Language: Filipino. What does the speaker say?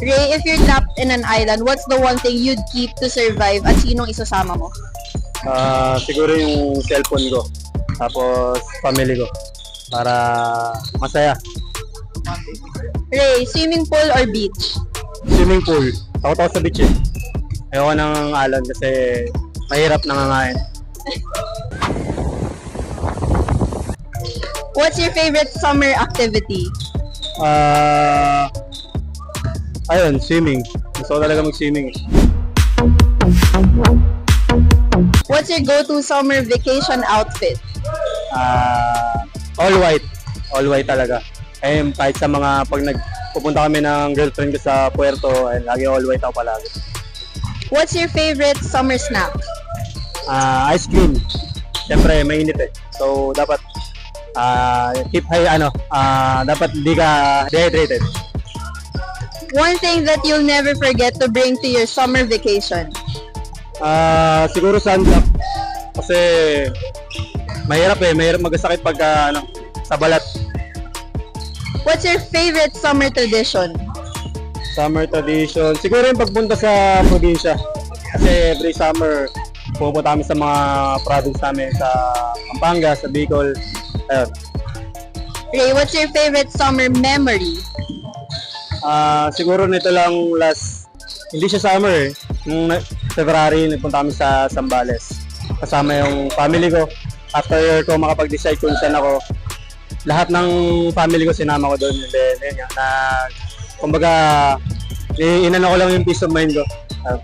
Ray, if you're trapped in an island, what's the one thing you'd keep to survive at sinong isasama mo? Ah, siguro yung cellphone ko. Tapos family ko. Para masaya. Ray, swimming pool or beach? Swimming pool. Takot ako sa beach eh. Ayoko ng alon kasi mahirap nangangain. What's your favorite summer activity? Ah, ayun, swimming. Gusto ko talaga mag-swimming. What's your go-to summer vacation outfit? Ah, all white. All white talaga. Ayun, kahit sa mga pag nagpupunta kami ng girlfriend ko sa Puerto, ayun, lagi all white ako palagi. What's your favorite summer snack? Ah, ice cream. Siyempre, mainit eh. So, dapat ah keep high, ano, ah dapat hindi ka dehydrated. One thing that you'll never forget to bring to your summer vacation. Ah, siguro sunblock. Kasi mahirap eh, mahirap magkasakit pagka ano, sa balat. What's your favorite summer tradition? Summer tradition. Siguro yung pagpunta sa probinsya. Kasi every summer, pupunta kami sa mga province namin sa Pampanga, sa Bicol. Ayun. Ray, what's your favorite summer memory? Ah, siguro nito lang last, hindi siya summer eh. Nung February, nagpunta kami sa Zambales. Kasama yung family ko. After ko makapag-decide kung saan ako, lahat ng family ko sinama ko doon. And then, yun nga, na, kumbaga, inano ko lang yung peace of mind ko. Ah,